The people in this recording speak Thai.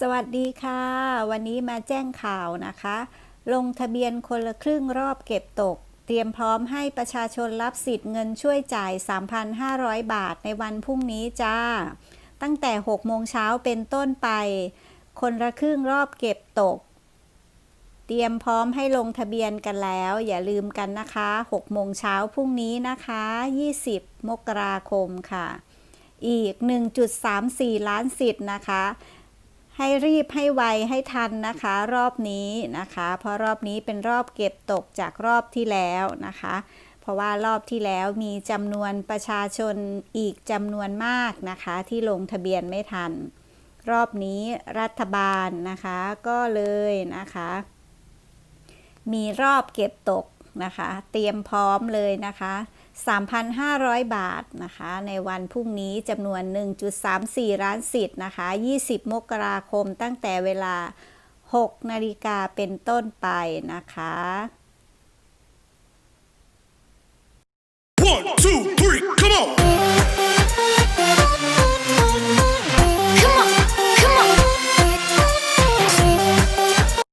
สวัสดีค่ะ วันนี้มาแจ้งข่าวนะคะ ลงทะเบียนคนละครึ่งรอบเก็บตก เตรียมพร้อมให้ประชาชนรับสิทธิ์เงินช่วยจ่าย 3,500 บาทในวันพรุ่งนี้จ้า ตั้งแต่ 6 โมงเช้าเป็นต้นไป คนละครึ่งรอบเก็บตก เตรียมพร้อมให้ลงทะเบียนกันแล้ว อย่าลืมกันนะคะ 6 โมงเช้าพรุ่งนี้นะคะ 20 มกราคมค่ะ อีก 1.34 ล้านสิทธิ์นะคะ ให้รีบให้ไวให้ทันนะคะ รอบนี้นะคะ เพราะรอบนี้เป็นรอบเก็บตกจากรอบที่แล้วนะคะ เพราะว่ารอบที่แล้วมีจำนวนประชาชนอีกจำนวนมากนะคะ ที่ลงทะเบียนไม่ทัน รอบนี้รัฐบาลนะคะก็เลยนะคะ มีรอบเก็บตก นะคะ เตรียมพร้อมเลยนะคะ 3,500 บาทนะคะ ในวันพรุ่งนี้จำนวน 1.34 ล้านสิทธิ์นะคะ 20 มกราคมตั้งแต่เวลา 6 นาฬิกาเป็นต้นไปนะคะ